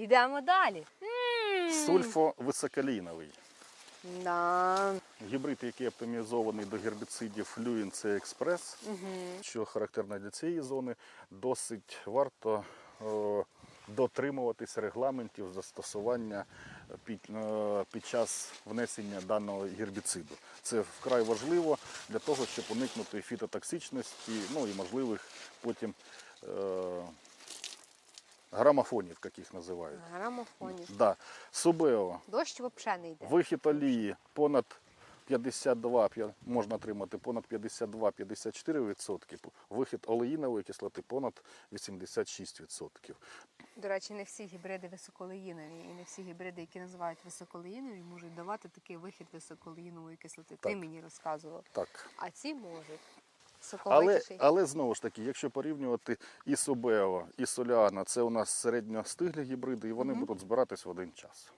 Йдемо далі. М. Сульфовисоколійновий. Да. Гібрид, який оптимізований до гербіцидів Люїн це експрес, що характерно для цієї зони, досить варто е, дотримуватись регламентів застосування під, е, під час внесення даного гербіциду. Це вкрай важливо для того, щоб уникнути фітотоксичності, ну і можливих потім е, грамофонів, як їх називають. Грамофонів. Да. Субео Дощ взагалі не йде. Вихід олії понад 52, п'я- можна отримати понад 52-54%. Вихід олеїнової кислоти понад 86%. До речі, не всі гібриди високолеїнові, і не всі гібриди, які називають високолеїнові, можуть давати такий вихід високолеїнової кислоти. Ти мені розказував. Так. А ці можуть. Але, але знову ж таки, якщо порівнювати і Собео, і Соліана, це у нас середньостиглі гібриди, і вони будуть збиратись в один час.